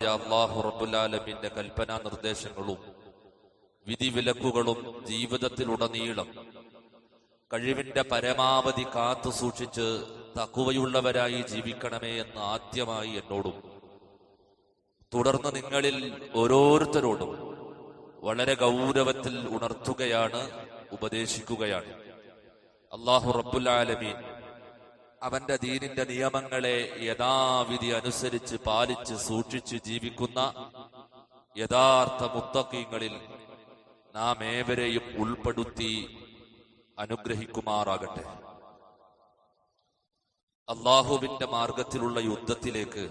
അള്ളാഹു റബുലാലമിന്റെ കൽപ്പനാ നിർദ്ദേശങ്ങളും വിധിവിലക്കുകളും ജീവിതത്തിലുടനീളം കഴിവിന്റെ പരമാവധി കാത്തു സൂക്ഷിച്ച് തക്കുവയുള്ളവരായി ജീവിക്കണമേ എന്ന് ആദ്യമായി എന്നോടും തുടർന്ന് നിങ്ങളിൽ ഓരോരുത്തരോടും വളരെ ഗൗരവത്തിൽ ഉണർത്തുകയാണ് ഉപദേശിക്കുകയാണ്. അള്ളാഹു റബ്ബുലാലമീൻ അവന്റെ ദീനിന്റെ നിയമങ്ങളെ യഥാവിധി അനുസരിച്ച് പാലിച്ച് സൂക്ഷിച്ച് ജീവിക്കുന്ന യഥാർത്ഥ മുത്തക്കീങ്ങളിൽ നാം ഏവരെയും ഉൾപ്പെടുത്തി അനുഗ്രഹിക്കുമാറാകട്ടെ. അള്ളാഹുവിന്റെ മാർഗത്തിലുള്ള യുദ്ധത്തിലേക്ക്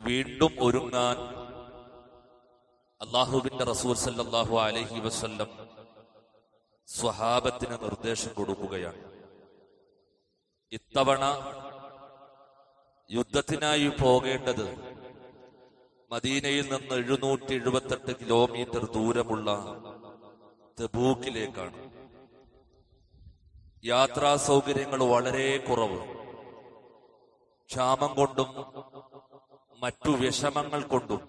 വീണ്ടും ഒരുങ്ങാൻ അള്ളാഹുവിന്റെ റസൂൽ സല്ലാഹു അലഹി വസ്ല്ലം സ്വഹാബത്തിന് നിർദ്ദേശം കൊടുക്കുകയാണ്. ഇത്തവണ യുദ്ധത്തിനായി പോകേണ്ടത് മദീനയിൽ നിന്ന് എഴുന്നൂറ്റി എഴുപത്തെട്ട് കിലോമീറ്റർ ദൂരമുള്ള തെബൂക്കിലേക്കാണ്. യാത്രാ സൗകര്യങ്ങൾ വളരെ കുറവ്. ക്ഷാമം കൊണ്ടും മറ്റു വിഷമങ്ങൾ കൊണ്ടും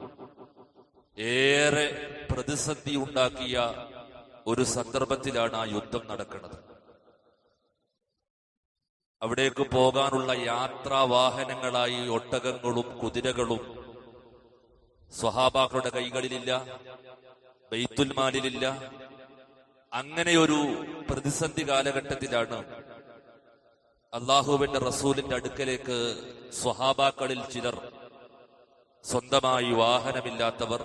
ഏറെ പ്രതിസന്ധി ഉണ്ടാക്കിയ ഒരു സന്ദർഭത്തിലാണ് ആ യുദ്ധം നടക്കുന്നത്. അവിടേക്ക് പോകാനുള്ള യാത്രാ വാഹനങ്ങളായി ഒട്ടകങ്ങളും കുതിരകളും സ്വഹാബാക്കളുടെ കൈകളിലില്ല ബൈത്തുൽമാലിലില്ല അങ്ങനെയൊരു പ്രതിസന്ധി കാലഘട്ടത്തിലാണ് അള്ളാഹുവിന്റെ റസൂലിന്റെ അടുക്കലേക്ക് സ്വഹാബാക്കളിൽ ചിലർ സ്വന്തമായി വാഹനമില്ലാത്തവർ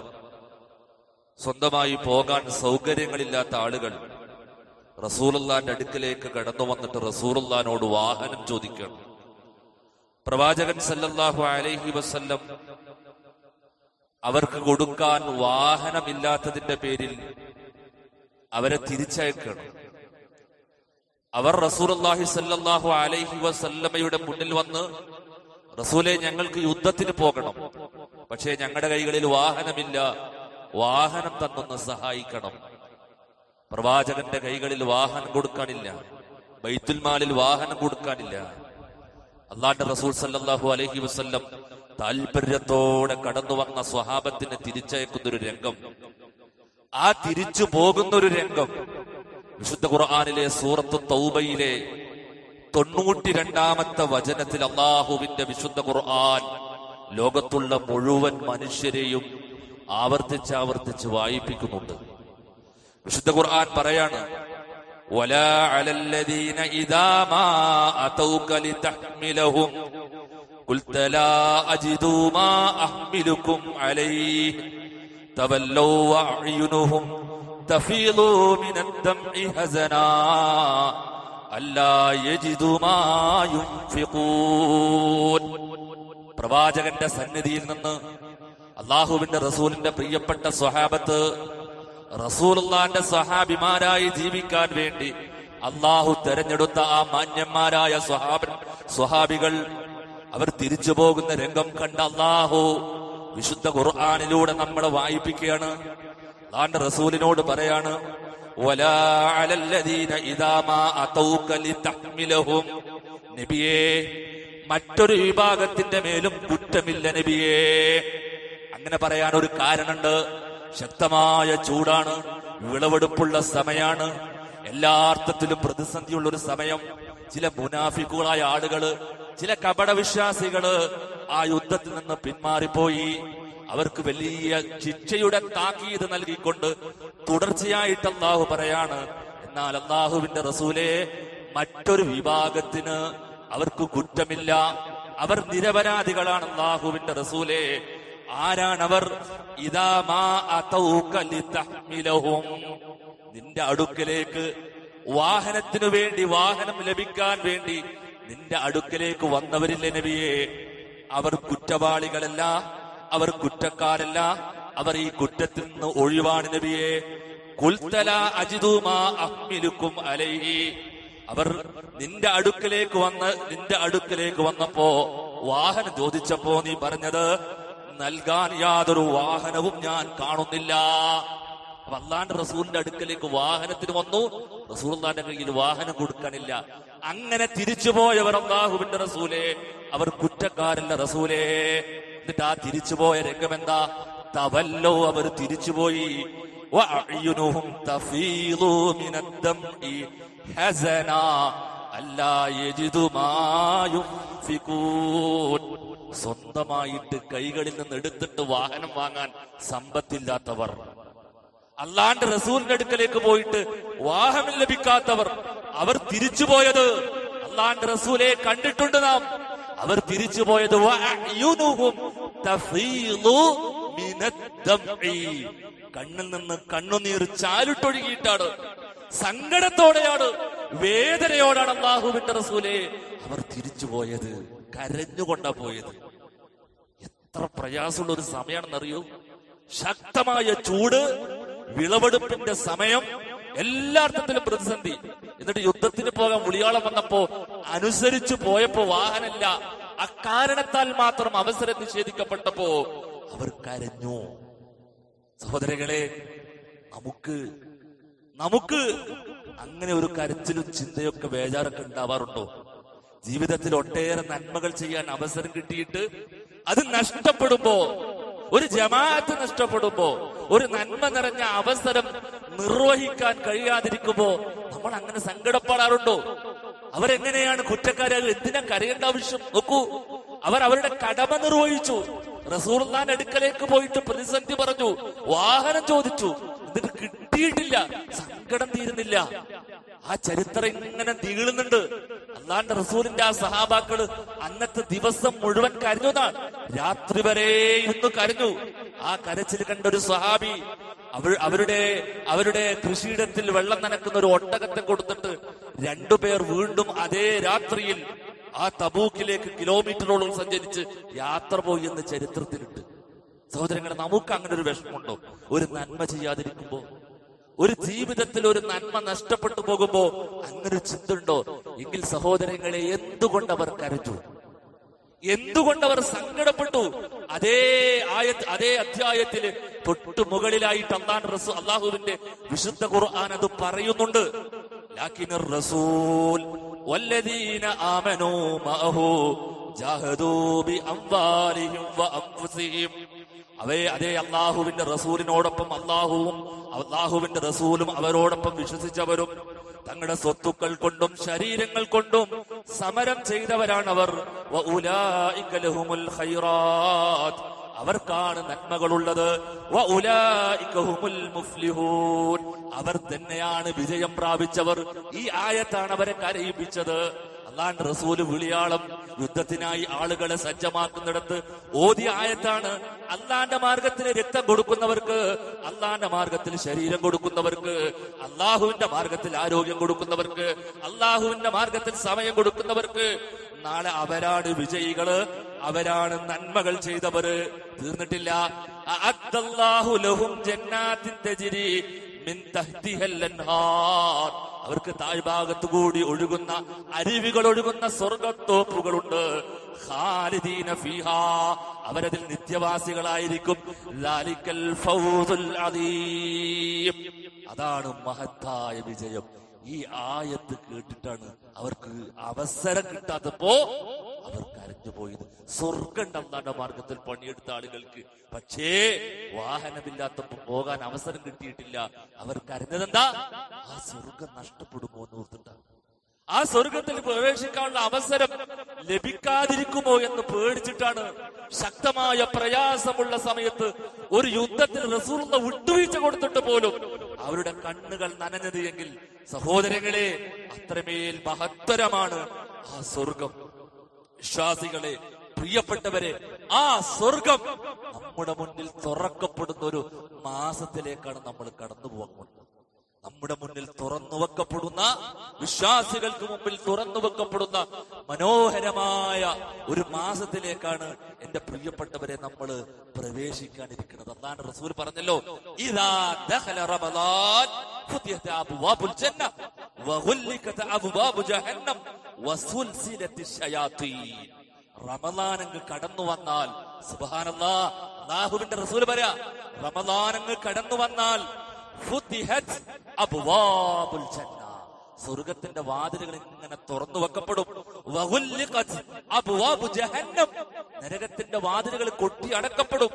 സ്വന്തമായി പോകാൻ സൗകര്യങ്ങളില്ലാത്ത ആളുകൾ. റസൂലുള്ളാന്റെ അടുക്കലേക്ക് കടന്നു വന്നിട്ട് റസൂലുള്ളാനോട് വാഹനം ചോദിക്കണം പ്രവാചകൻ സല്ലല്ലാഹു അലൈഹി വസല്ലം അവർക്ക് കൊടുക്കാൻ വാഹനമില്ലാത്തതിന്റെ പേരിൽ അവരെ തിരിച്ചയക്കണം അവർ റസൂലുള്ളാഹി സല്ലല്ലാഹു അലൈഹി വസല്ലമയുടെ മുന്നിൽ വന്ന് റസൂലെ ഞങ്ങൾക്ക് യുദ്ധത്തിന് പോകണം. പക്ഷേ ഞങ്ങളുടെ കൈകളിൽ വാഹനമില്ല. വാഹനം തന്നൊന്ന് സഹായിക്കണം. പ്രവാചകന്റെ കൈകളിൽ വാഹനം കൊടുക്കാനില്ല. ബൈത്തുൽമാലിൽ വാഹനം കൊടുക്കാനില്ല. അള്ളാന്റെ റസൂൽ സല്ലാഹു അലഹി വസ്ല്ലം താല്പര്യത്തോടെ കടന്നു വന്ന സ്വഹാബത്തിനെ തിരിച്ചയക്കുന്ന ഒരു രംഗം. ആ തിരിച്ചു പോകുന്ന ഒരു രംഗം. വിശുദ്ധ ഖുർആാനിലെ സൂറത്ത് തൗബയിലെ തൊണ്ണൂറ്റി രണ്ടാമത്തെ വചനത്തിൽ അള്ളാഹുവിന്റെ വിശുദ്ധ ഖുർആൻ ലോകത്തുള്ള മുഴുവൻ മനുഷ്യരെയും ആവർത്തിച്ചാവർത്തിച്ച് ആവർത്തിച്ച് വായിപ്പിക്കുന്നുണ്ട്. വിശുദ്ധ ഖുർആൻ പറയാണ് പ്രവാചകന്റെ സന്നിധിയിൽ നിന്ന് അള്ളാഹുവിന്റെ റസൂലിന്റെ പ്രിയപ്പെട്ട സ്വഹാബത്ത് റസൂലുള്ളാന്റെ സ്വഹാബിമാരായി ജീവിക്കാൻ വേണ്ടി അള്ളാഹു തെരഞ്ഞെടുത്ത ആ മാന്യന്മാരായ സ്വഹാബൻ സ്വഹാബികൾ അവർ തിരിച്ചു പോകുന്ന രംഗം കണ്ട അള്ളാഹു വിശുദ്ധ ഖുർആാനിലൂടെ നമ്മളെ വായിപ്പിക്കുകയാണ്. അള്ളാന്റെ റസൂലിനോട് പറയാണ്. നബിയേ മറ്റൊരു വിഭാഗത്തിന്റെ മേലും കുറ്റമില്ല നബിയേ. അങ്ങനെ പറയാൻ ഒരു കാരണമുണ്ട് ശക്തമായ ചൂടാണ് വിളവെടുപ്പുള്ള സമയമാണ് എല്ലാ അർത്ഥത്തിലും പ്രതിസന്ധിയുള്ള ഒരു സമയം. ചില മുനാഫിക്കുകളായ ആളുകൾ ചില കപടവിശ്വാസികൾ ആ യുദ്ധത്തിൽ നിന്ന് പിന്മാറിപ്പോയി. അവർക്ക് വലിയ ശിക്ഷയുടെ താക്കീത് നൽകിക്കൊണ്ട് തുടർച്ചയായിട്ട് അള്ളാഹു പറയാണ് എന്നാൽ അള്ളാഹുവിന്റെ റസൂലെ മറ്റൊരു വിഭാഗത്തിന് അവർക്ക് കുറ്റമില്ല. അവർ നിരപരാധികളാണ് അള്ളാഹുവിന്റെ റസൂലെ. ആരാണവർ? നിന്റെ അടുക്കലേക്ക് വാഹനത്തിനു വേണ്ടി വാഹനം ലഭിക്കാൻ വേണ്ടി നിന്റെ അടുക്കലേക്ക് വന്നവരില്ലേ നബിയെ? അവർ കുറ്റവാളികളല്ല അവർ കുറ്റക്കാരല്ല അവർ ഈ കുറ്റത്തിൽ നിന്ന് ഒഴിവാണ് നബിയെ. കുൽത്തല അജിതുമാ അഹ്മിലുക്കും അലൈഹി. അവർ നിന്റെ അടുക്കലേക്ക് വന്ന് നിന്റെ അടുക്കലേക്ക് വന്നപ്പോ വാഹനം ചോദിച്ചപ്പോ നീ പറഞ്ഞത് നൽകാൻ യാതൊരു വാഹനവും ഞാൻ കാണുന്നില്ല. അപ്പൊ അള്ളാന്റെ റസൂലിന്റെ അടുക്കലേക്ക് വാഹനത്തിന് വന്നു. റസൂലിന്റെ കയ്യിൽ വാഹനം കൊടുക്കാനില്ല. അങ്ങനെ തിരിച്ചുപോയവർ അള്ളാഹുവിന്റെ റസൂലെ അവർ കുറ്റക്കാരല്ല റസൂലേ. എന്നിട്ട് ആ തിരിച്ചുപോയ എന്താ? തവല്ലോ അവർ തിരിച്ചുപോയി ഹസന അല്ലാ യുൻഫിഖൂൻ സ്വന്തമായിട്ട് കൈകളിൽ നിന്ന് എടുത്തിട്ട് വാഹനം വാങ്ങാൻ സമ്പത്തില്ലാത്തവർ. അള്ളാന്റെ റസൂലിന്റെ അടുക്കലേക്ക് പോയിട്ട് വാഹനം ലഭിക്കാത്തവർ. അവർ തിരിച്ചു പോയത് അള്ളാന്റെ റസൂലെ കണ്ടിട്ടുണ്ട് നാം. അവർ തിരിച്ചു പോയത്. കണ്ണിൽ നിന്ന് കണ്ണുനീർ ചാലിട്ടൊഴുകിയിട്ടാണ്. സങ്കടത്തോടെയാണ് വേദനയോടാണ് അള്ളാഹുവിന്റെ റസൂലെ അവർ തിരിച്ചുപോയത് കരഞ്ഞുകൊണ്ടാ പോയത്. എത്ര പ്രയാസമുള്ള ഒരു സമയമാണെന്നറിയൂ? ശക്തമായ ചൂട് വിളവെടുപ്പിന്റെ സമയം എല്ലാ അർത്ഥത്തിലും പ്രതിസന്ധി. എന്നിട്ട് യുദ്ധത്തിന് പോകാൻ ഉളിയാളം വന്നപ്പോ അനുസരിച്ചു പോയപ്പോ വാഹനമില്ല. അക്കാരണത്താൽ മാത്രം അവസരം നിഷേധിക്കപ്പെട്ടപ്പോ അവർ കരഞ്ഞു. സഹോദരങ്ങളെ നമുക്ക് നമുക്ക് അങ്ങനെ ഒരു കരച്ചിലും ചിന്തയൊക്കെ വേജാറൊക്കെ ഉണ്ടാവാറുണ്ടോ? ജീവിതത്തിൽ ഒട്ടേറെ നന്മകൾ ചെയ്യാൻ അവസരം കിട്ടിയിട്ട് അത് നഷ്ടപ്പെടുമ്പോ ഒരു ജമാഅത്ത് നഷ്ടപ്പെടുമ്പോ ഒരു നന്മ നിറഞ്ഞ അവസരം നിർവഹിക്കാൻ കഴിയാതിരിക്കുമ്പോ നമ്മൾ അങ്ങനെ സങ്കടപ്പെടാറുണ്ടോ? അവരെങ്ങനെയാണ് കുറ്റക്കാരായത് എന്തിനാ കരയേണ്ട ആവശ്യം? നോക്കൂ അവർ അവരുടെ കടമ നിർവഹിച്ചു. റസൂർഖാൻ അടുക്കലേക്ക് പോയിട്ട് പ്രതിസന്ധി പറഞ്ഞു. വാഹനം ചോദിച്ചു. എന്നിട്ട് കിട്ടിയിട്ടില്ല. സങ്കടം തീരുന്നില്ല. ആ ചരിത്രം ഇങ്ങനെ തീളുന്നുണ്ട് അള്ളാന്റെ റസൂലിന്റെ ആ സഹാബാക്കൾ അന്നത്തെ ദിവസം മുഴുവൻ കരഞ്ഞു എന്നാണ്. രാത്രി വരെ ഇരുന്ന് കരഞ്ഞു. ആ കരച്ചിൽ കണ്ട ഒരു സഹാബി അവർ അവരുടെ അവരുടെ കൃഷിയിടത്തിൽ വെള്ളം നനക്കുന്ന ഒരു ഒട്ടകത്തെ കൊടുത്തിട്ട് രണ്ടുപേർ വീണ്ടും അതേ രാത്രിയിൽ ആ തബൂക്കിലേക്ക് കിലോമീറ്ററോളം സഞ്ചരിച്ച് യാത്ര പോയി എന്ന് ചരിത്രത്തിലുണ്ട്. സഹോദരങ്ങളെ നമുക്ക് അങ്ങനെ ഒരു വിഷമമുണ്ടോ? ഒരു നന്മ ചെയ്യാതിരിക്കുമ്പോ ഒരു ജീവിതത്തിൽ ഒരു നന്മ നഷ്ടപ്പെട്ടു പോകുമ്പോ അങ്ങനെ ഒരു ചിന്തയുണ്ടോ എങ്കിൽ സഹോദരങ്ങളെ എന്തുകൊണ്ട് അവർ കരഞ്ഞു എന്തുകൊണ്ട് അവർ സങ്കടപ്പെട്ടു അതേ ആയ അതേ അധ്യായത്തില് തൊട്ടു മുകളിലായിട്ട് അള്ളാൻ റസൂ അള്ളാഹുവിന്റെ വിശുദ്ധ ഖുർആൻ അത് പറയുന്നുണ്ട് ലാക്കിൻ റസൂൽ والذين آمنوا معه جاهدوا بأموالهم وأنفسهم അവയെ അതേ അള്ളാഹുവിന്റെ റസൂലിനോടൊപ്പം അള്ളാഹുവും അള്ളാഹുവിന്റെ റസൂലും അവരോടൊപ്പം വിശ്വസിച്ചവരും തങ്ങളുടെ സ്വത്തുക്കൾ കൊണ്ടും ശരീരങ്ങൾ കൊണ്ടും സമരം ചെയ്തവരാണ് അവർ. അവർക്കാണ് നന്മകളുള്ളത്. അവർ തന്നെയാണ് വിജയം പ്രാപിച്ചവർ ഈ ആയത്താണ് അവരെ കരയിപ്പിച്ചത് അള്ളാന്റെ റസൂൽ വിളിയാളം യുദ്ധത്തിനായി ആളുകളെ സജ്ജമാക്കുന്നിടത്ത് ഓതി ആയത്താണ് അള്ളാന്റെ മാർഗത്തിന് രക്തം കൊടുക്കുന്നവർക്ക് അള്ളാന്റെ മാർഗത്തിൽ ശരീരം കൊടുക്കുന്നവർക്ക് അള്ളാഹുവിന്റെ മാർഗത്തിൽ ആരോഗ്യം കൊടുക്കുന്നവർക്ക് അള്ളാഹുവിന്റെ മാർഗത്തിൽ സമയം കൊടുക്കുന്നവർക്ക്. നാളെ അവരാണ് വിജയികൾ അവരാണ് നന്മകൾ ചെയ്തവര്. തീർന്നിട്ടില്ല. മിൻ അവർക്ക് താഴ്ഭാഗത്തു കൂടി ഒഴുകുന്ന അരുവികൾ ഒഴുകുന്ന സ്വർഗത്തോപ്പുകളുണ്ട് ഖാലിദീന ഫീഹ. അവരതിൽ നിത്യവാസികളായിരിക്കും. ലാലിക്കൽ ഫൗസുൽ അദീം. അതാണ് മഹത്തായ വിജയം. ഈ ആയത്ത് കേട്ടിട്ടാണ് അവർക്ക് അവസരം കിട്ടാത്തപ്പോ അവർ കരഞ്ഞു പോയത്. സ്വർഗം അള്ളാന്റെ മാർഗത്തിൽ പണിയെടുത്ത ആളുകൾക്ക്. പക്ഷേ വാഹനമില്ലാത്തപ്പോ പോകാൻ അവസരം കിട്ടിയിട്ടില്ല. അവർ കരഞ്ഞതെന്താ? ആ സ്വർഗം നഷ്ടപ്പെടുമോ എന്ന് ഓർത്തിട്ടാണ് ആ സ്വർഗത്തിൽ പ്രവേശിക്കാനുള്ള അവസരം ലഭിക്കാതിരിക്കുമോ എന്ന് പേടിച്ചിട്ടാണ് ശക്തമായ പ്രയാസമുള്ള സമയത്ത് ഒരു യുദ്ധത്തിൽ റസൂർന്ന വിട്ടുവീഴ്ച കൊടുത്തിട്ട് പോലും അവരുടെ കണ്ണുകൾ നനഞ്ഞത് എങ്കിൽ സഹോദരങ്ങളെ അത്രമേൽ മഹത്തരമാണ് ആ സ്വർഗം. വിശ്വാസികളെ പ്രിയപ്പെട്ടവരെ ആ സ്വർഗം നമ്മുടെ മുന്നിൽ തുറക്കപ്പെടുന്ന ഒരു മാസത്തിലേക്കാണ് നമ്മൾ കടന്നു പോകുന്നത് നമ്മുടെ മുന്നിൽ തുറന്നു വെക്കപ്പെടുന്ന വിശ്വാസികൾക്ക് മുമ്പിൽ തുറന്നു വെക്കപ്പെടുന്ന മനോഹരമായ ഒരു മാസത്തിലേക്കാണ് എന്റെ പ്രിയപ്പെട്ടവരെ നമ്മൾ പ്രവേശിക്കാനിരിക്കുന്നത്. അതാണ് റസൂൽ പറഞ്ഞല്ലോ ഇതാ ഫുതിഹത അബ്വാബുൽ ജന്ന വഗുല്ലികത അബ്വാബു ജഹന്നം വസുൽസിലത്തി ശയാത്തീൻ റമദാനങ്ങ് കടന്നു വന്നാൽ സുബഹാനല്ലാ അല്ലാഹുവിന്റെ റസൂൽ പറയാ റമദാനങ്ങൾ കടന്നു വന്നാൽ സ്വർഗത്തിന്റെ വാതിലുകൾ ഇങ്ങനെ തുറന്നു വെക്കപ്പെടും. നരകത്തിന്റെ വാതിലുകൾ കൊട്ടി അടക്കപ്പെടും.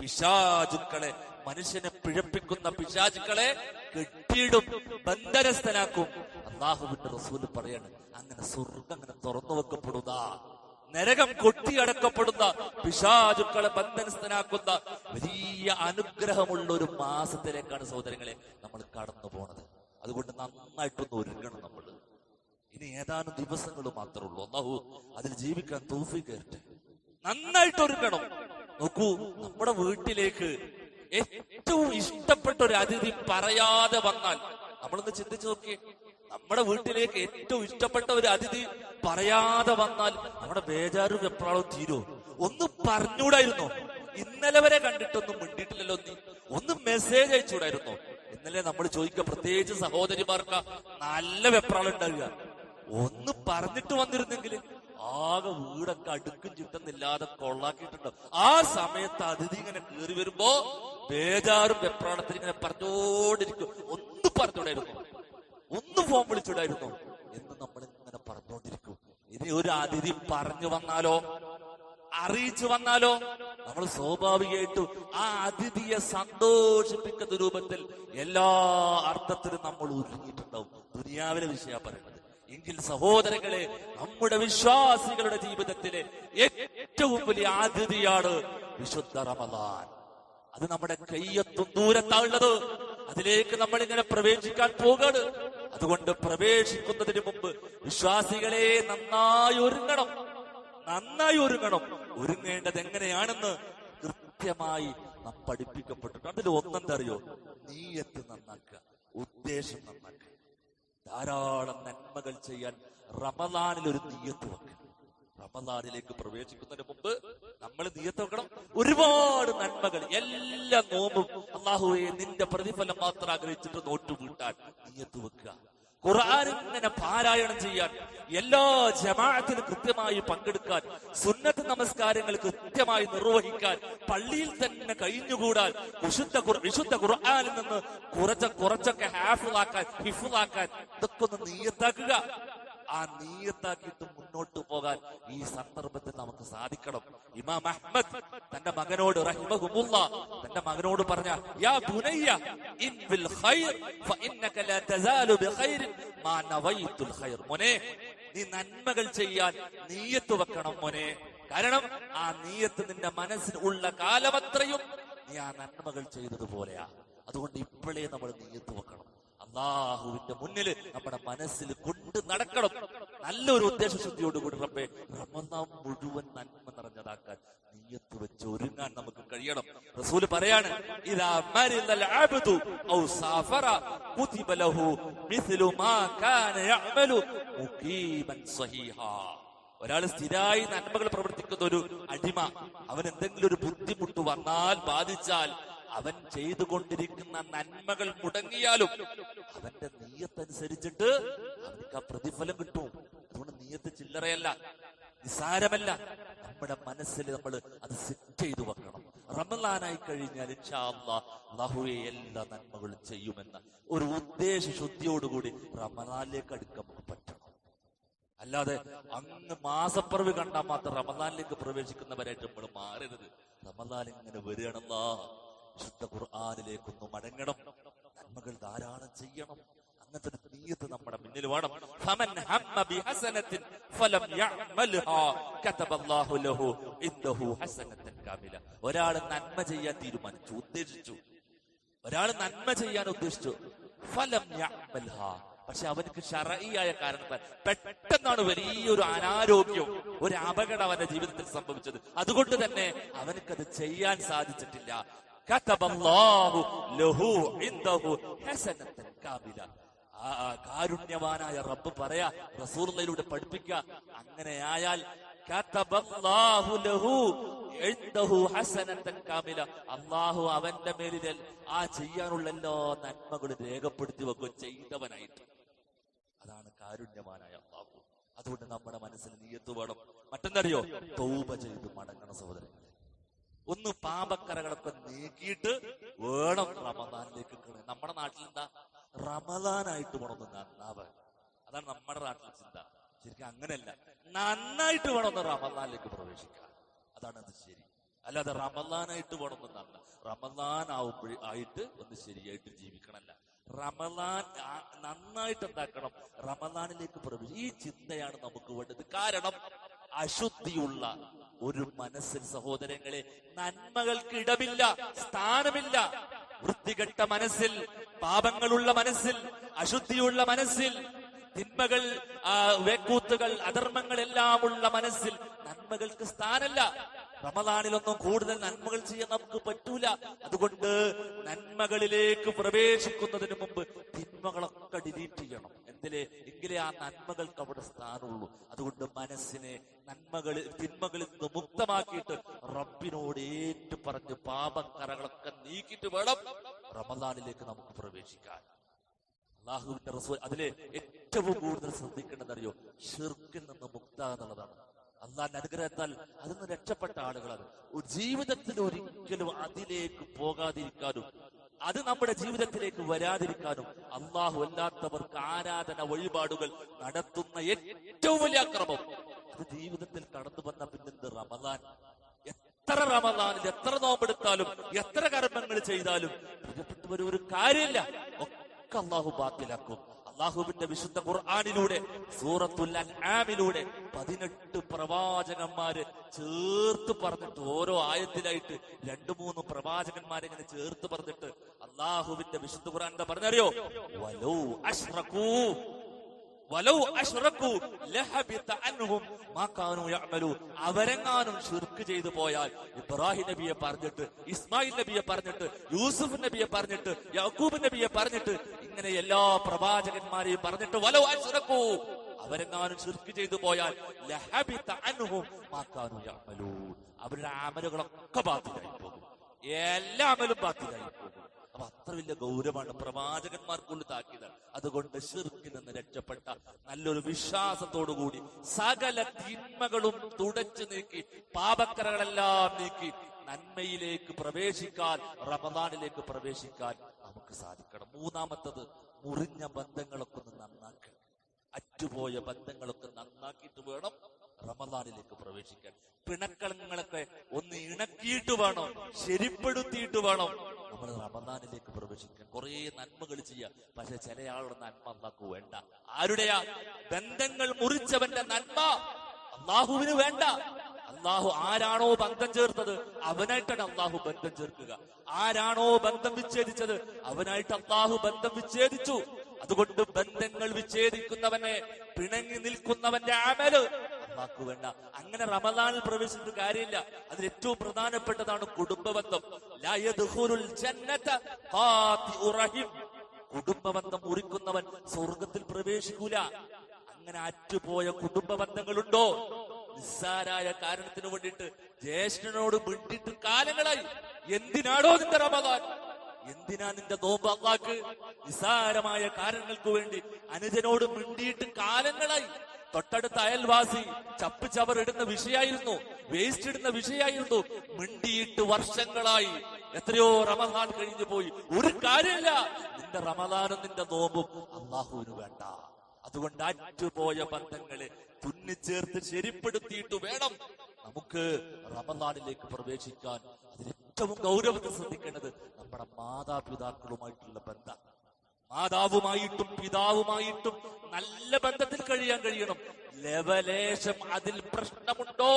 പിശാചുക്കളെ മനുഷ്യനെ പിഴപ്പിക്കുന്ന പിശാചുക്കളെ കെട്ടിയിടും ബന്ധനസ്ഥനാക്കും. അള്ളാഹുവിന്റെ റസൂൽ പറയാണ് അങ്ങനെ സ്വർഗം അങ്ങനെ തുറന്നു വെക്കപ്പെടുക നരകം കൊട്ടിയടക്കപ്പെടുന്ന പിശാചുക്കളെ ബന്ധനസ്ഥനാക്കുന്ന വലിയ അനുഗ്രഹമുള്ള ഒരു മാസത്തിലേക്കാണ് സഹോദരങ്ങളെ നമ്മൾ കടന്നു പോണത്. അതുകൊണ്ട് നന്നായിട്ടൊന്ന് ഒരുങ്ങണം നമ്മൾ. ഇനി ഏതാനും ദിവസങ്ങൾ മാത്രമേ ഉള്ളൂ. അള്ളാഹു അതിൽ ജീവിക്കാൻ തോഫി കയറട്ടെ നന്നായിട്ട് ഒരുങ്ങണം. നോക്കൂ നമ്മുടെ വീട്ടിലേക്ക് ഏറ്റവും ഇഷ്ടപ്പെട്ട ഒരു അതിഥി പറയാതെ വന്നാൽ നമ്മളൊന്ന് ചിന്തിച്ചു നോക്കിയേ നമ്മുടെ വീട്ടിലേക്ക് ഏറ്റവും ഇഷ്ടപ്പെട്ട ഒരു അതിഥി പറയാതെ വന്നാൽ നമ്മുടെ ബേജാറും എപ്പോഴും തീരോ? ഒന്ന് പറഞ്ഞൂടായിരുന്നോ ഇന്നലെ വരെ കണ്ടിട്ടൊന്നും മിണ്ടിയിട്ടില്ലല്ലോ നീ. ഒന്ന് മെസ്സേജ് അയച്ചൂടായിരുന്നോ ഇന്നലെ നമ്മൾ ചോദിക്കുക പ്രത്യേകിച്ച് സഹോദരിമാർക്ക് നല്ല വെപ്രാളുണ്ടാവുക ഒന്ന് പറഞ്ഞിട്ട് വന്നിരുന്നെങ്കിൽ ആകെ വീടൊക്കെ അടുക്കും ചുറ്റുന്നില്ലാതെ കൊള്ളാക്കിയിട്ടുണ്ട്. ആ സമയത്ത് അതിഥി ഇങ്ങനെ കയറി വരുമ്പോ ബേജാറും വെപ്രാണത്തിൽ ഇങ്ങനെ പറഞ്ഞോണ്ടിരിക്കും ഒന്ന് പറഞ്ഞോടായിരുന്നു ഒന്ന് ഫോൺ വിളിച്ചോടായിരുന്നു എന്ന് നമ്മൾ ഇങ്ങനെ പറഞ്ഞോണ്ടിരിക്കും ഇനി ഒരു അതിഥി പറഞ്ഞു വന്നാലോ? അറിയിച്ചു വന്നാലോ? നമ്മൾ സ്വാഭാവികമായിട്ടും ആ അതിഥിയെ സന്തോഷിപ്പിക്കുന്ന രൂപത്തിൽ എല്ലാ അർത്ഥത്തിലും നമ്മൾ ഒരുങ്ങിയിട്ടുണ്ടാവും. ദുനിയാവിലെ വിഷയ പറയുന്നത്. എങ്കിൽ സഹോദരങ്ങളെ നമ്മുടെ വിശ്വാസികളുടെ ജീവിതത്തിലെ ഏറ്റവും വലിയ അതിഥിയാണ് വിശുദ്ധ റമദാൻ. അത് നമ്മുടെ കയ്യെത്തും ദൂരത്താണുള്ളത് അതിലേക്ക് നമ്മൾ ഇങ്ങനെ പ്രവേശിക്കാൻ പോകാണ്. അതുകൊണ്ട് പ്രവേശിക്കുന്നതിന് മുമ്പ് വിശ്വാസികളെ നന്നായി ഒരുങ്ങണം. നന്നായി ഒരുങ്ങണം. ഒരുങ്ങേണ്ടത് എങ്ങനെയാണെന്ന് കൃത്യമായി നാം പഠിപ്പിക്കപ്പെട്ടിട്ടുണ്ട്. അതിൽ ഒന്നെന്തറിയോ നീയത്ത് നന്നാക്കുക. ഉദ്ദേശം നന്നാക്കുക. ധാരാളം നന്മകൾ ചെയ്യാൻ റമദാനിൽ ഒരു നീയത്ത് വെക്കുക റമദാനിലേക്ക് പ്രവേശിക്കുന്നതിന് മുമ്പ് നമ്മൾ നീയത്ത് വെക്കണം. ഒരുപാട് നന്മകൾ എല്ലാ നോമ്പും അള്ളാഹുവെ നിന്റെ പ്രതിഫലം മാത്രം ആഗ്രഹിച്ചിട്ട് നോട്ട് നീയത്ത് വെക്കുക. ഖുർആൻ ഇങ്ങനെ പാരായണം ചെയ്യാൻ എല്ലാ ജമാഅത്തിലും കൃത്യമായി പങ്കെടുക്കാൻ സുന്നത്ത് നമസ്കാരങ്ങൾ കൃത്യമായി നിർവഹിക്കാൻ പള്ളിയിൽ തന്നെ കഴിഞ്ഞുകൂടാൻ വിശുദ്ധ വിശുദ്ധ ഖുർആാനിൽ നിന്ന് കുറച്ച കുറച്ചൊക്കെ ഹാഫിളാക്കാൻ ഹിഫിളാക്കാൻ ഇതൊക്കെ ഒന്ന് നീയത്താക്കുക. ആ നീയത്താക്കിയിട്ട് മുന്നോട്ട് പോകാൻ ഈ സന്ദർഭത്തിൽ നമുക്ക് സാധിക്കണം. ഇമാം അഹ്മദ് തന്റെ മകനോട് റഹിമഹുമുള്ള തന്റെ മകനോട് പറഞ്ഞ യാ ബുനയ്യ ഇൻ ബിൽ ഖൈർ ഫഇന്നക ലാ തസാലു ബിഖൈർ മാ നവൈതുൽ ഖൈർ. മോനെ നീ നന്മകൾ ചെയ്യാൻ നീയത്ത് വെക്കണം മോനെ. കാരണം ആ നീയത്ത് നിന്റെ മനസ്സിൽ ഉള്ള കാലമത്രയും നീ ആ നന്മകൾ ചെയ്തതുപോലെയാ. അതുകൊണ്ട് ഇപ്പോഴേ നമ്മൾ നീയത്ത് വെക്കണം. അള്ളാഹുവിന്റെ മുന്നിൽ നമ്മുടെ മനസ്സിൽ കൊണ്ട് നടക്കണം. നല്ലൊരു ഉദ്ദേശശുദ്ധിയോടുകൂടി റബ്ബെ റമദാൻ മുഴുവൻ നന്മ നിറഞ്ഞതാക്കാൻ നീയത്ത് വെച്ച് ഒരുങ്ങാൻ നമുക്ക് കഴിയണം. റസൂൽ പറയാണ് ഇതാ ഔ ലഹു മാ കാന യഅമലു ഒരാൾ സ്ഥിരമായി നന്മകൾ പ്രവർത്തിക്കുന്ന ഒരു അടിമ അവൻ എന്തെങ്കിലും ഒരു ബുദ്ധിമുട്ട് വന്നാൽ ബാധിച്ചാൽ അവൻ ചെയ്തുകൊണ്ടിരിക്കുന്ന നന്മകൾ മുടങ്ങിയാലും അവന്റെ നീയത്തനുസരിച്ചിട്ട് അവർക്ക് ആ പ്രതിഫലം കിട്ടും. അതുകൊണ്ട് നീയത്ത് ചില്ലറയല്ല നിസാരമല്ല. നമ്മുടെ മനസ്സിൽ നമ്മൾ അത് സെറ്റ് ചെയ്തു വെക്കണം. റമലാനായി കഴിഞ്ഞാൽ അല്ലാഹുവേ എല്ലാ നന്മകളും ചെയ്യുമെന്ന ഒരു ഉദ്ദേശ ശുദ്ധിയോടുകൂടി റമലാനിലേക്ക് അടുക്കാൻ പറ്റണം. അല്ലാതെ അങ്ങ് മാസപ്പിറവ് കണ്ടാൽ മാത്രം റമദാനിലേക്ക് പ്രവേശിക്കുന്നവരായിട്ട് നമ്മൾ മാറരുത്. റമദാൻ ഇങ്ങനെ വരികയാണല്ലോ. വിശുദ്ധ ഖുർആാനിലേക്കൊന്ന് മടങ്ങണം. നന്മകൾ ധാരാളം ചെയ്യണം. അങ്ങനത്തെ നീയത്ത് നമ്മുടെ മുന്നിൽ വേണം. ഫമൻ ഹമ്മ ഫലം ലഹു കാമില. ഒരാൾ നന്മ ചെയ്യാൻ തീരുമാനിച്ചു ഉദ്ദേശിച്ചു. ഒരാൾ നന്മ ചെയ്യാൻ ഉദ്ദേശിച്ചു. ഫലം പക്ഷെ അവനക്ക് ഷറയിയായ കാരണത്താൽ പെട്ടെന്നാണ് വലിയൊരു അനാരോഗ്യം ഒരു അപകടം അവന്റെ ജീവിതത്തിൽ സംഭവിച്ചത്. അതുകൊണ്ട് തന്നെ അവനക്കത് ചെയ്യാൻ സാധിച്ചിട്ടില്ല. കാരുണ്യവാനായ റബ്ബ് പറയാ റസൂലുള്ളയിലൂടെ പഠിപ്പിക്കുക. അങ്ങനെയായാൽ അള്ളാഹു അവന്റെ മേലിൽ ആ ചെയ്യാനുള്ള എല്ലാ നന്മകളും രേഖപ്പെടുത്തി വെക്കുക ചെയ്തവനായിട്ട്. അതാണ് കാരുണ്യവാനായ അള്ളാഹു അതുകൊണ്ട് നമ്മുടെ മനസ്സിൽ നീയത്ത് വേണം. മറ്റെന്തറിയോ? തൗബ ചെയ്ത് മടങ്ങണ സഹോദരങ്ങളെ ഒന്ന് പാപക്കരകളൊക്കെ നീക്കിയിട്ട് വേണം റമദാനിലേക്ക് കയറി നമ്മുടെ നാട്ടിൽ എന്താ? റമദാനായിട്ട് വേണമെന്ന് നന്നാവ് അതാണ് നമ്മുടെ നാട്ടിലെ ചിന്ത. ശരിക്കും അങ്ങനെയല്ല. നന്നായിട്ട് വേണമെന്ന് റമദാനിലേക്ക് പ്രവേശിക്കുക. അതാണ് അത് ശരി. അല്ലാതെ റമദാനായിട്ട് വേണമെന്ന് നന്ന റമദാൻ ആവുമ്പോഴേ ആയിട്ട് ഒന്ന് ശരിയായിട്ട് ജീവിക്കണമല്ല. റമദാൻ നന്നായിട്ട് എന്താക്കണം? റമദാനിലേക്ക് പ്രവേശിക്കും ഈ ചിന്തയാണ് നമുക്ക് വേണ്ടത്. കാരണം അശുദ്ധിയുള്ള ഒരു മനസ്സിൽ സഹോദരങ്ങളെ നന്മകൾക്ക് ഇടമില്ല സ്ഥാനമില്ല. വൃത്തികെട്ട മനസ്സിൽ പാപങ്ങളുള്ള മനസ്സിൽ അശുദ്ധിയുള്ള മനസ്സിൽ തിന്മകൾ വേക്കൂത്തുകൾ അധർമ്മങ്ങൾ എല്ലാം ഉള്ള മനസ്സിൽ നന്മകൾക്ക് സ്ഥാനല്ല. റമദാനിലൊന്നും കൂടുതൽ നന്മകൾ ചെയ്യാൻ നമുക്ക് പറ്റൂല. അതുകൊണ്ട് നന്മകളിലേക്ക് പ്രവേശിക്കുന്നതിന് മുമ്പ് തിന്മകളൊക്കെ ഡിലീറ്റ് ചെയ്യണം. എന്തിലെ എങ്കിലേ ആ നന്മകൾക്ക് അവിടെ സ്ഥാനമുള്ളൂ. അതുകൊണ്ട് മനസ്സിനെ നന്മകളിൽ തിന്മകളിൽ നിന്ന് മുക്തമാക്കിയിട്ട് റബ്ബിനോട് ഏറ്റു പറഞ്ഞ് പാപക്കറകളൊക്കെ നീക്കിയിട്ട് വേണം റമദാനിലേക്ക് നമുക്ക് പ്രവേശിക്കാൻ. അള്ളാഹുവിന്റെ റസൂൽ അതിലെ ഏറ്റവും കൂടുതൽ ശ്രദ്ധിക്കേണ്ടത് അറിയോ ഷിർക്കിൽ നിന്ന് മുക്ത എന്നുള്ളതാണ്. അള്ളാന്റെ അനുഗ്രഹത്താൽ അതിൽ നിന്ന് രക്ഷപ്പെട്ട ആളുകളാണ്. ജീവിതത്തിൽ ഒരിക്കലും അതിലേക്ക് പോകാതിരിക്കാനും അത് നമ്മുടെ ജീവിതത്തിലേക്ക് വരാതിരിക്കാനും അള്ളാഹു അല്ലാത്തവർക്ക് ആരാധന വഴിപാടുകൾ നടത്തുന്ന ഏറ്റവും വലിയ അക്രമം. അത് ജീവിതത്തിൽ കടന്നു വന്ന പിന്നെന്ത്? റമദാൻ. എത്ര റമദാനിൽ എത്ര നോമ്പെടുത്താലും എത്ര കർമ്മങ്ങൾ ചെയ്താലും പ്രിയപ്പെട്ടവർ ഒരു കാര്യമില്ല. ഒക്കെ അള്ളാഹു ബാത്തിലാക്കും. അള്ളാഹുവിന്റെ വിശുദ്ധ ഖുർആാനിലൂടെ സൂറത്തുൽ അൻആമിലൂടെ പതിനെട്ട് പ്രവാചകന്മാര് ചേർത്ത് പറഞ്ഞിട്ട് ഓരോ ആയത്തിലായിട്ട് രണ്ടു മൂന്ന് പ്രവാചകന്മാരെ ഇങ്ങനെ ചേർത്ത് പറഞ്ഞിട്ട് അള്ളാഹുവിന്റെ വിശുദ്ധ ഖുർആൻ എന്താ പറഞ്ഞറിയോ? വലോ അഷ്റഖൂ വലൗ അഷ്റഖു ലഹബിത അൻഹും മാ കാനൂ യഅമലൂൻ അവരെങ്ങാനും ശിർക്ക് ചെയ്തു പോയാൽ ഇബ്രാഹിം നബിയെ പറഞ്ഞിട്ട് ഇസ്മായിൽ നബിയെ പറഞ്ഞിട്ട് യൂസുഫ് നബിയെ പറഞ്ഞിട്ട് യാക്കൂബ് നബിയെ പറഞ്ഞിട്ട് ഇങ്ങനെ എല്ലാ പ്രവാചകന്മാരെയും പറഞ്ഞിട്ട് വലോ അഷ്റഖു അവരെങ്ങാനും ശിർക്ക് ചെയ്തു പോയാൽ അവരുടെ അമലുകളൊക്കെ ബാധ്യതയായി പോകും. എല്ലാ അമലും ബാധ്യതയായി പോകും. അപ്പൊ അത്ര വലിയ ഗൗരവമാണ് പ്രവാചകന്മാർക്കുള്ളിൽ താക്കിയത് അതുകൊണ്ട് ശിർക്കിൽ നിന്ന് രക്ഷപ്പെട്ട നല്ലൊരു വിശ്വാസത്തോടുകൂടി സകല തിന്മകളും തുടച്ചു നീക്കി പാപക്കരകളെല്ലാം നീക്കി നന്മയിലേക്ക് പ്രവേശിക്കാൻ റമദാനിലേക്ക് പ്രവേശിക്കാൻ നമുക്ക് സാധിക്കണം. മൂന്നാമത്തത് മുറിഞ്ഞ ബന്ധങ്ങളൊക്കെ ഒന്ന് നന്നാക്കണം അറ്റുപോയ ബന്ധങ്ങളൊക്കെ നന്നാക്കിയിട്ട് വേണം റമദാനിലേക്ക് പ്രവേശിക്കാൻ. പിണക്കളങ്ങളൊക്കെ ഒന്ന് ഇണക്കിയിട്ട് വേണം ശരിപ്പെടുത്തിയിട്ട് വേണം നമ്മൾ റമദാനിലേക്ക് പ്രവേശിക്കാൻ. കുറെ നന്മകൾ ചെയ്യാം. പക്ഷെ ആളുടെ നന്മ അള്ളാഹ്ക്ക് വേണ്ട. ആരുടെയാ? ബന്ധങ്ങൾ മുറിച്ചവന്റെ നന്മ അള്ളാഹുവിന് വേണ്ട. അള്ളാഹു ആരാണോ ബന്ധം ചേർത്തത് അവനായിട്ടാണ് അള്ളാഹു ബന്ധം ചേർക്കുക. ആരാണോ ബന്ധം വിച്ഛേദിച്ചത് അവനായിട്ട് അള്ളാഹു ബന്ധം വിച്ഛേദിച്ചു. അതുകൊണ്ട് ബന്ധങ്ങൾ വിച്ഛേദിക്കുന്നവനെ പിണങ്ങി നിൽക്കുന്നവന്റെ അള്ളാഹ്ക്ക് വേണ്ട. അങ്ങനെ റമദാനിൽ പ്രവേശിച്ചിട്ട് കാര്യമില്ല. അതിൽ ഏറ്റവും പ്രധാനപ്പെട്ടതാണ് കുടുംബബന്ധം. കുടുംബബന്ധം മുറിക്കുന്നവൻ സ്വർഗത്തിൽ പ്രവേശിക്കൂല. അങ്ങനെ അറ്റുപോയ കുടുംബ ബന്ധങ്ങളുണ്ടോ നിസ്സാരായ കാരണത്തിന് വേണ്ടിയിട്ട് ജ്യേഷ്ഠനോട് വിട്ടിട്ട് കാലങ്ങളായി. എന്തിനാണോ നിന്റെ റമദാൻ? എന്തിനാ നിന്റെ നോമ്പ് അള്ളാക്ക്? നിസ്സാരമായ കാരണങ്ങൾക്ക് വേണ്ടി അനുജനോട് മിണ്ടിയിട്ട് കാലങ്ങളായി. തൊട്ടടുത്ത അയൽവാസി ചപ്പ് ചവർ ഇടുന്ന വിഷയായിരുന്നു വേസ്റ്റ് ഇടുന്ന വിഷയായിരുന്നു മിണ്ടിയിട്ട് വർഷങ്ങളായി. എത്രയോ റമദാൻ കഴിഞ്ഞു പോയി. ഒരു കാര്യമില്ല. നിന്റെ റമദാനും നിന്റെ നോമ്പും അള്ളാഹുവിന് വേണ്ട. അതുകൊണ്ട് അറ്റുപോയ ബന്ധങ്ങളെ തുന്നിച്ചേർത്ത് ശരിപ്പെടുത്തിയിട്ട് വേണം നമുക്ക് റമദാനിലേക്ക് പ്രവേശിക്കാൻ. ഏറ്റവും ഗൗരവത്തിൽ ശ്രദ്ധിക്കേണ്ടത് നമ്മുടെ മാതാപിതാക്കളുമായിട്ടുള്ള ബന്ധം. മാതാവുമായിട്ടും പിതാവുമായിട്ടും നല്ല ബന്ധത്തിൽ കഴിയാൻ കഴിയണം. ലവലേശം അതിൽ പ്രശ്നമുണ്ടോ?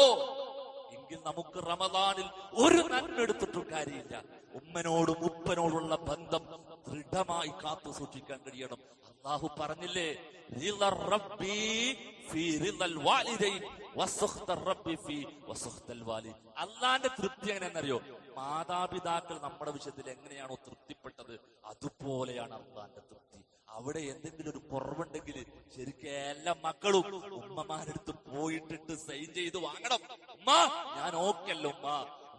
എങ്കിൽ നമുക്ക് റമദാനിൽ ഒരു നന്മ എടുത്തിട്ടും കാര്യമില്ല. ഉമ്മനോടും ഉപ്പനോടുള്ള ബന്ധം ദൃഢമായി കാത്തു സൂക്ഷിക്കാൻ കഴിയണം. അള്ളാഹു പറഞ്ഞില്ലേ? അള്ളാന്റെ തൃപ്തി എങ്ങനെയാണെന്നറിയോ? മാതാപിതാക്കൾ നമ്മുടെ വിഷയത്തിൽ എങ്ങനെയാണോ തൃപ്തിപ്പെട്ടത് അതുപോലെയാണ് അള്ളാന്റെ തൃപ്തി. അവിടെ എന്തെങ്കിലും ഒരു കുറവുണ്ടെങ്കിൽ ശരിക്കും എല്ലാ മക്കളും ഉമ്മമാരെടുത്ത് പോയിട്ടിട്ട് സൈൻ ചെയ്ത് വാങ്ങണം. ഉമ്മ ഞാൻ ഓക്കല്ലോ ഉമ്മ?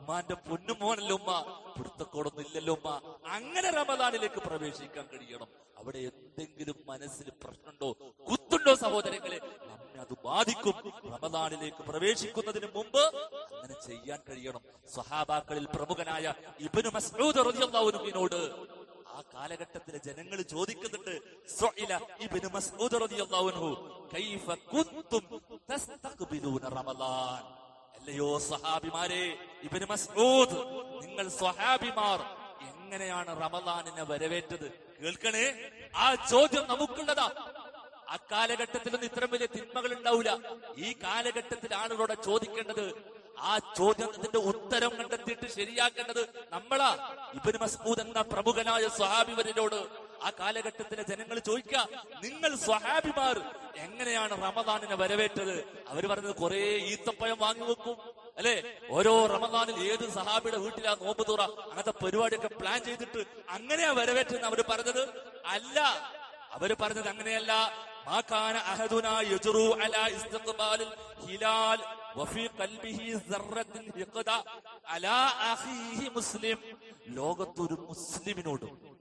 ഉമ്മാന്റെ പൊന്നുമോനല്ലോ ഉമ്മ? പിടുത്തക്കോടൊന്നും ഇല്ലല്ലോ ഉമ്മ? അങ്ങനെ റമദാനിലേക്ക് പ്രവേശിക്കാൻ കഴിയണം. അവിടെ എന്തെങ്കിലും മനസ്സിൽ പ്രശ്നമുണ്ടോ കുത്തുണ്ടോ സഹോദരങ്ങളെ നമ്മെ അത് ബാധിക്കും. റമദാനിലേക്ക് പ്രവേശിക്കുന്നതിന് മുമ്പ് അങ്ങനെ ചെയ്യാൻ കഴിയണം. സഹാബാക്കളിൽ പ്രമുഖനായ ഇബനു മസ്ഊദ് റളിയല്ലാഹു അൻഹുവിനോട് ആ കാലഘട്ടത്തിലെ ജനങ്ങൾ ചോദിക്കുന്നുണ്ട് സുഇല ഇബ്നു മസ്ഊദ് റളിയല്ലാഹു അൻഹു കൈഫ അല്ലയോ സഹാബിമാരെ ഇബ്നു മസ്ഊദ് നിങ്ങൾ സഹാബിമാർ എങ്ങനെയാണ് റമദാനിനെ വരവേറ്റത്? കേൾക്കണേ? ആ ചോദ്യം നമുക്കുള്ളതാ. ആ കാലഘട്ടത്തിലൊന്നും ഇത്രയും വലിയ തിന്മകൾ ഉണ്ടാവില്ല ഈ കാലഘട്ടത്തിൽ ആളുകളോട് ചോദിക്കേണ്ടത്. ആ ചോദ്യത്തിന്റെ ഉത്തരം കണ്ടെത്തിയിട്ട് ശരിയാക്കേണ്ടത് നമ്മളാ. ഇബിന് മസ്കൂദ് എന്ന പ്രമുഖനായ സ്വഹാബിവരിനോട് ആ കാലഘട്ടത്തിലെ ജനങ്ങൾ ചോദിക്ക നിങ്ങൾ സ്വഹാബിമാർ എങ്ങനെയാണ് റമദാനിനെ വരവേറ്റത്? അവർ പറഞ്ഞത് കുറെ ഈത്തപ്പഴം വാങ്ങി വെക്കും. അല്ലെ? ഓരോ റമദാനിൽ ഏത് സഹാബിയുടെ വീട്ടിലാ നോമ്പ് തുറ. അങ്ങനത്തെ പരിപാടിയൊക്കെ പ്ലാൻ ചെയ്തിട്ട് അങ്ങനെയാ വരവേറ്റെന്ന് അവർ പറഞ്ഞത്? അല്ല. അവർ പറഞ്ഞത് അങ്ങനെയല്ല. മാക്കാന അലാ ഹിലാൽ ഹിഖദ അല അഖീഹി മുസ്ലിം. ലോകത്തൊരു മുസ്ലിമിനോട്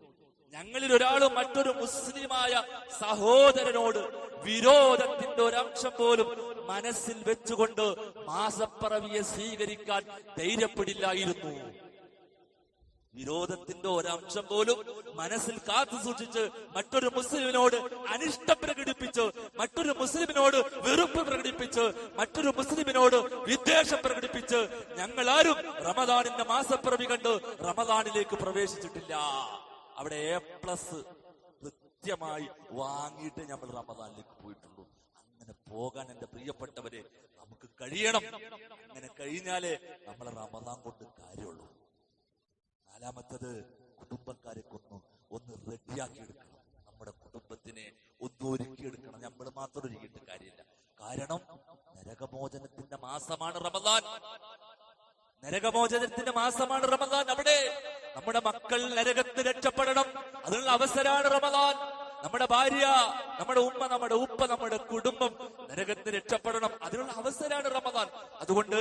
ഞങ്ങളിൽ ഒരാൾ മറ്റൊരു മുസ്ലിമായ സഹോദരനോട് വിരോധത്തിന്റെ ഒരംശം പോലും മനസ്സിൽ വെച്ചുകൊണ്ട് മാസപ്പറവിയെ സ്വീകരിക്കാൻ ധൈര്യപ്പെടില്ലായിരുന്നു. വിരോധത്തിന്റെ ഒരംശം പോലും മനസ്സിൽ കാത്തു സൂക്ഷിച്ച് മറ്റൊരു മുസ്ലിമിനോട് അനിഷ്ടം പ്രകടിപ്പിച്ച് മറ്റൊരു മുസ്ലിമിനോട് വെറുപ്പ് പ്രകടിപ്പിച്ച് മറ്റൊരു മുസ്ലിമിനോട് വിദ്വേഷം പ്രകടിപ്പിച്ച് ഞങ്ങൾ ആരും റമദാനിന്റെ മാസപ്പിറവി കണ്ട് റമദാനിലേക്ക് പ്രവേശിച്ചിട്ടില്ല. അവിടെ എ പ്ലസ് കൃത്യമായി വാങ്ങിയിട്ട് നമ്മൾ റമദാനിലേക്ക് അങ്ങനെ പോകാൻ എന്റെ പ്രിയപ്പെട്ടവരെ നമുക്ക് കഴിയണം. അങ്ങനെ കഴിഞ്ഞാലേ നമ്മൾ റമദാൻ കൊണ്ട് കാര്യമുള്ളൂ. നാലാമത്തത് കുടുംബക്കാരെ കൊന്നു ഒന്ന് റെഡിയാക്കി എടുക്കണം നമ്മുടെ കുടുംബത്തിനെ ഒന്നൊരുക്കിയെടുക്കണം നമ്മൾ മാത്രം ഒരുക്കിയിട്ട് കാര്യമില്ല. കാരണം നരകമോചനത്തിന്റെ മാസമാണ് റമദാൻ. നരകമോചനത്തിന്റെ മാസമാണ് റമദാൻ. അവിടെ നമ്മുടെ മക്കൾ നരകത്ത് രക്ഷപ്പെടണം. അതിനുള്ള അവസരമാണ് റമദാൻ. നമ്മുടെ ഭാര്യ നമ്മുടെ ഉമ്മ നമ്മുടെ ഉപ്പ നമ്മുടെ കുടുംബം നരകത്തിൽ രക്ഷപ്പെടണം. അതിനുള്ള അവസരമാണ് റമദാൻ. അതുകൊണ്ട്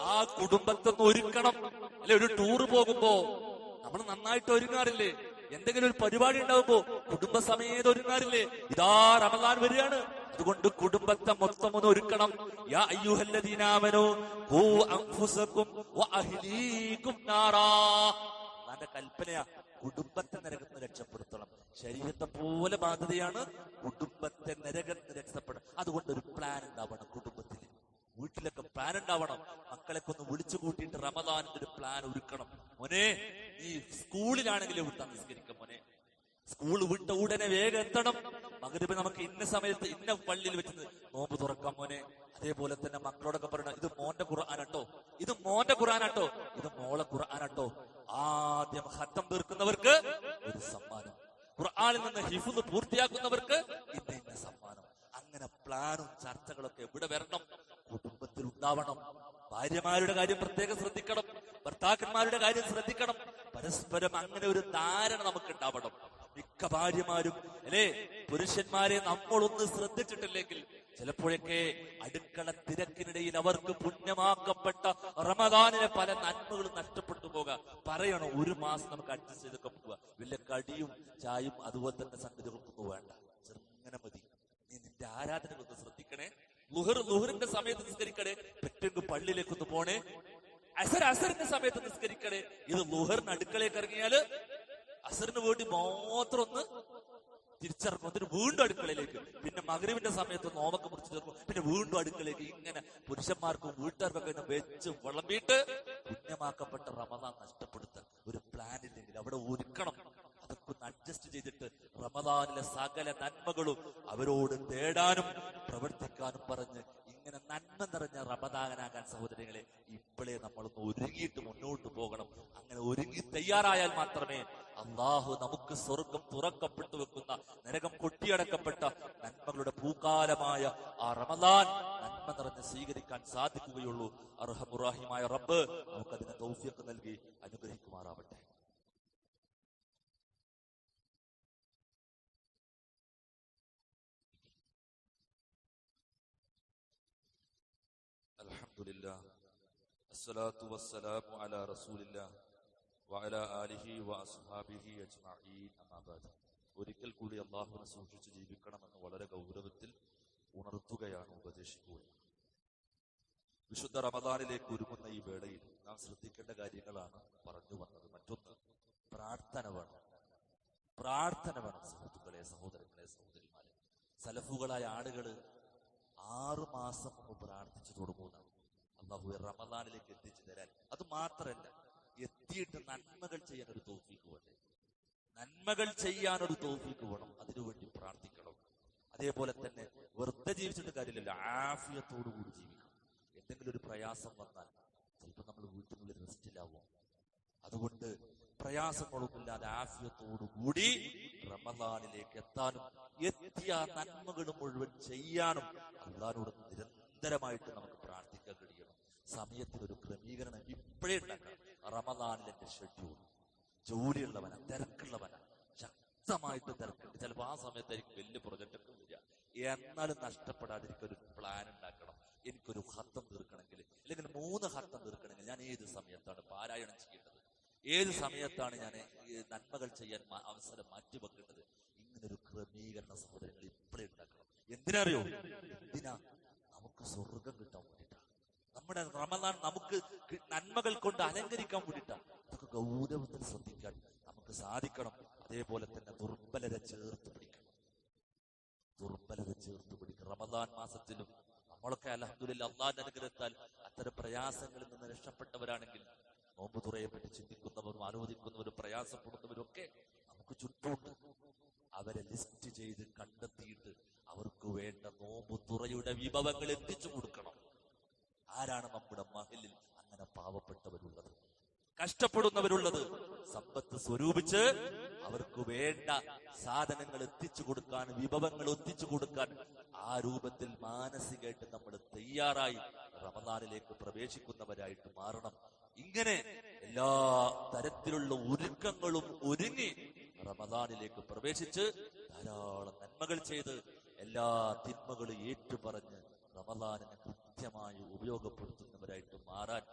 ആ കുടുംബത്തെ ഒരുക്കണം. അല്ലെ ഒരു ടൂർ പോകുമ്പോ നമ്മൾ നന്നായിട്ട് ഒരുങ്ങാറില്ലേ? എന്തെങ്കിലും ഒരു പരിപാടി ഉണ്ടാവുമ്പോ സമയത്ത് ഒരുങ്ങാറില്ലേ? ഇതാ റമദാൻ വരികയാണ്. അതുകൊണ്ട് കുടുംബത്തെ മൊത്തം ഒന്ന് ഒരുക്കണം. യാ അയ്യുഹല്ലദീനാമനു നാറാ. അതാന്റെ കൽപ്പനയാ. കുടുംബത്തെ നരകത്ത് രക്ഷപ്പെടുത്തണം. ശരീരത്തെ പോലെ ബാധ്യതയാണ് കുടുംബത്തെ നരകത്ത് രക്ഷപ്പെടുക. അതുകൊണ്ട് ഒരു പ്ലാൻ ഉണ്ടാവണം കുടുംബത്തിൽ. വീട്ടിലൊക്കെ പ്ലാൻ ഉണ്ടാവണം. മക്കളൊക്കെ ഒന്ന് വിളിച്ചു കൂട്ടിയിട്ട് റമദാനിന്റെ ഒരു പ്ലാൻ ഒരുക്കണം. മോനെ ഈ സ്കൂളിലാണെങ്കിലും വിട്ടാ നിസ്കരിക്കാം മോനെ. സ്കൂൾ വിട്ട ഉടനെ വേഗം എത്തണം. മകരപ്പ് നമുക്ക് ഇന്ന സമയത്ത് ഇന്ന പള്ളിയിൽ വെച്ച് നോമ്പ് തുറക്കാം മോനെ. അതേപോലെ തന്നെ മക്കളോടൊക്കെ പറയണം ഇത് മോന്റെ ഖുർആാനട്ടോ ഇത് മോന്റെ ഖുർആാനട്ടോ ഇത് മോളെ ഖുർആാനട്ടോ ആദ്യം ഹത്തം തീർക്കുന്നവർക്ക് ഖുർആാനിൽ നിന്ന് ഹിഫുന്ന് പൂർത്തിയാക്കുന്നവർക്ക് ഇന്ന ഇന്ന സമ്മാനം. അങ്ങനെ പ്ലാനും ചർച്ചകളൊക്കെ എവിടെ വരണം? കുടുംബത്തിൽ ഉണ്ടാവണം ഭാര്യമാരുടെ കാര്യം പ്രത്യേകം ശ്രദ്ധിക്കണം. ഭർത്താക്കന്മാരുടെ കാര്യം ശ്രദ്ധിക്കണം. പരസ്പരം അങ്ങനെ ഒരു ധാരണ നമുക്ക് ഉണ്ടാവണം മിക്ക ഭാര്യമാരും അല്ലേ? പുരുഷന്മാരെ നമ്മളൊന്ന് ശ്രദ്ധിച്ചിട്ടില്ലെങ്കിൽ ചിലപ്പോഴൊക്കെ അടുക്കള തിരക്കിനിടയിൽ അവർക്ക് പുണ്യമാക്കപ്പെട്ട റമദാനിലെ പല നന്മകളും നഷ്ടപ്പെട്ടു പോകാം. പറയണം ഒരു മാസം നമുക്ക് അഡ്ജസ്റ്റ് ചെയ്തൊക്കെ പോവുക. വലിയ കടിയും ചായും അതുപോലെ തന്നെ സംഗതികൾക്കൊന്നും വേണ്ട. ചെറുങ്ങനെ മതി. നീ നിന്റെ ആരാധനകളൊന്ന് ശ്രദ്ധിക്കണേ. ലുഹർ ലുഹറിന്റെ സമയത്ത് നിസ്കരിക്കണേ. പെട്ടെന്ന് പള്ളിയിലേക്ക് ഒന്ന് പോണേ. അസർ അസറിന്റെ സമയത്ത് നിസ്കരിക്കണേ. ഇത് ലുഹറിന് അടുക്കളയിൽ ഇറങ്ങിയാൽ അസറിന് വേണ്ടി മാത്രം ഒന്ന് തിരിച്ചിറങ്ങും എന്നിട്ട് വീണ്ടും അടുക്കളയിലേക്ക്. പിന്നെ മകരവിന്റെ സമയത്ത് നോമൊക്കെ മുറിച്ചു തീർക്കും പിന്നെ വീണ്ടും അടുക്കളയിലേക്ക് ഇങ്ങനെ പുരുഷന്മാർക്കും വീട്ടുകാർക്കൊക്കെ വെച്ച് വിളമ്പിയിട്ട് പുണ്യമാക്കപ്പെട്ട റമദാൻ നഷ്ടപ്പെടുത്ത ഒരു പ്ലാൻ ഇല്ലെങ്കിൽ അവിടെ ഒരുക്കണം. അതൊക്കെ ഒന്ന് അഡ്ജസ്റ്റ് ചെയ്തിട്ട് റമദാനിലെ സകല നന്മകളും അവരോട് തേടാനും പ്രവർത്തിക്കാനും പറഞ്ഞ് ഇങ്ങനെ നന്മ നിറഞ്ഞ റമദാനാകാൻ സഹോദരങ്ങളെ ഇപ്പോഴേ നമ്മളൊന്ന് ഒരുങ്ങിയിട്ട് മുന്നോട്ട് പോകണം. അങ്ങനെ ഒരുങ്ങി തയ്യാറായാൽ മാത്രമേ അള്ളാഹു നമുക്ക് സ്വർഗം തുറക്കപ്പെട്ടു വെക്കുന്ന നരകം കൊട്ടിയടക്കപ്പെട്ട നന്മകളുടെ പൂക്കാലമായ ആ റമദാൻ നന്മ നിറഞ്ഞ് സ്വീകരിക്കാൻ സാധിക്കുകയുള്ളൂ അർഹമുറാഹിമായ റബ്ബ് നമുക്കതിന് തൗഫിയൊക്കെ നൽകി അനുഗ്രഹിക്കുമാറാവട്ടെ الحمد لله الصلاة والسلام على رسول الله വഅല ആലിഹി വ അസ്ഹാബിഹി അജ്മഈൻ അമാബാദ് ഒരിക്കൽ കൂടി അള്ളാഹുവിനെ സൂക്ഷിച്ച് ജീവിക്കണമെന്ന് വളരെ ഗൗരവത്തിൽ ഉണർത്തുകയാണ് ഉപദേശിക്കുക. വിശുദ്ധ റമദാനിലേക്ക് ഒരുങ്ങുന്ന ഈ വേളയിൽ നാം ശ്രദ്ധിക്കേണ്ട കാര്യങ്ങളാണ് പറഞ്ഞു വന്നത്. മറ്റൊന്ന് പ്രാർത്ഥന വേണം. പ്രാർത്ഥന വേണം സുഹൃത്തുക്കളെ സഹോദരങ്ങളെ സഹോദരിമാരെ. സലഫുകളായ ആളുകൾ ആറു മാസം മുമ്പ് പ്രാർത്ഥിച്ചു തുടങ്ങുന്നതാണ്. അള്ളാഹു റമദാനിലേക്ക് എത്തിച്ചു തരാൻ. അത് മാത്രമല്ല എത്തിയിട്ട് നന്മകൾ ചെയ്യാൻ ഒരു തോഫിക്ക് വേണ്ടേ? നന്മകൾ ചെയ്യാൻ ഒരു തോഫിക്ക് വേണം. അതിനുവേണ്ടി പ്രാർത്ഥിക്കണം. അതേപോലെ തന്നെ വെറുതെ ജീവിച്ചിട്ട് കാര്യമില്ല ആഫിയത്തോടു കൂടി ജീവിക്കണം. എന്തെങ്കിലും ഒരു പ്രയാസം വന്നാൽ ചിലപ്പോൾ നമ്മൾ വീട്ടിനുള്ളിൽ റെസ്റ്റിലാവും അതുകൊണ്ട് പ്രയാസങ്ങളൊന്നുമില്ലാതെ ആഫിയത്തോടു കൂടി റമദാനിലേക്ക് എത്താനും എത്തിയ നന്മകൾ മുഴുവൻ ചെയ്യാനും അള്ളാനോട് നിരന്തരമായിട്ട് നമുക്ക് പ്രാർത്ഥിക്കാൻ കഴിയണം. സമയത്തിനൊരു ക്രമീകരണം ഇപ്പോഴേ ഉണ്ടാക്കണം റമദാനിൽ എന്റെ ഷെഡ്യൂൾ ജോലിയുള്ളവനാ തിരക്കുള്ളവനാ. ശക്തമായിട്ട് തിരക്കുണ്ട് ചിലപ്പോ ആ സമയത്തായിരിക്കും വലിയ പ്രൊജക്ട് ഒക്കെ വരിക. എന്നാലും നഷ്ടപ്പെടാതിരിക്കും ഒരു പ്ലാൻ ഉണ്ടാക്കണം. എനിക്കൊരു ഹത്തം തീർക്കണമെങ്കിൽ അല്ലെങ്കിൽ മൂന്ന് ഹത്തം തീർക്കണമെങ്കിൽ ഞാൻ ഏത് സമയത്താണ് പാരായണം ചെയ്യേണ്ടത്? ഏത് സമയത്താണ് ഞാൻ നന്മകൾ ചെയ്യാൻ അവസരം മാറ്റി അവസരം ഇങ്ങനെ ഒരു ക്രമീകരണ സഹോദരങ്ങൾ ഇപ്പോഴേ ഉണ്ടാക്കണം. എന്തിനറിയോ? എന്തിനാ? നമുക്ക് സ്വർഗം കിട്ടാൻ വേണ്ടിട്ടാ നമ്മുടെ റമദാൻ നമുക്ക് നന്മകൾ കൊണ്ട് അലങ്കരിക്കാൻ വേണ്ടിയിട്ടാണ്. അതൊക്കെ ഗൗരവത്തിൽ ശ്രദ്ധിക്കാൻ നമുക്ക് സാധിക്കണം. അതേപോലെ തന്നെ ദുർബലരെ ചേർത്ത് പിടിക്കണം. ദുർബലത ചേർത്ത് പിടിക്കണം. റമദാൻ മാസത്തിലും നമ്മളൊക്കെ അലഹദില്ല അള്ളാന്റെ അനുഗ്രഹത്താൽ അത്തരം പ്രയാസങ്ങളിൽ നിന്ന് രക്ഷപ്പെട്ടവരാണെങ്കിൽ നോമ്പ് തുറയെ പറ്റി ചിന്തിക്കുന്നവരും ആലോചിക്കുന്നവരും പ്രയാസപ്പെടുന്നവരും ഒക്കെ നമുക്ക് ചുറ്റുമുണ്ട്. അവരെ ലിസ്റ്റ് ചെയ്ത് കണ്ടെത്തിയിട്ട് അവർക്ക് വേണ്ട നോമ്പ് തുറയുടെ വിഭവങ്ങൾ എത്തിച്ചു കൊടുക്കണം. ആരാണ് നമ്മുടെ മഹലിൽ അങ്ങനെ പാവപ്പെട്ടവരുള്ളത്? കഷ്ടപ്പെടുന്നവരുള്ളത്? സമ്പത്ത് സ്വരൂപിച്ച് അവർക്ക് വേണ്ട സാധനങ്ങൾ എത്തിച്ചു കൊടുക്കാൻ വിഭവങ്ങൾ എത്തിച്ചു കൊടുക്കാൻ ആ രൂപത്തിൽ മാനസികമായിട്ട് നമ്മൾ തയ്യാറായി റമദാനിലേക്ക് പ്രവേശിക്കുന്നവരായിട്ട് മാറണം. ഇങ്ങനെ എല്ലാ തരത്തിലുള്ള ഒരുക്കങ്ങളും ഒരുങ്ങി റമദാനിലേക്ക് പ്രവേശിച്ച് ധാരാളം നന്മകൾ ചെയ്ത് എല്ലാ തിന്മകളും ഏറ്റുപറഞ്ഞ് റമദാനിനെ കൃത്യമായി ഉപയോഗപ്പെടുത്തുന്നവരായിട്ട് മാറാൻ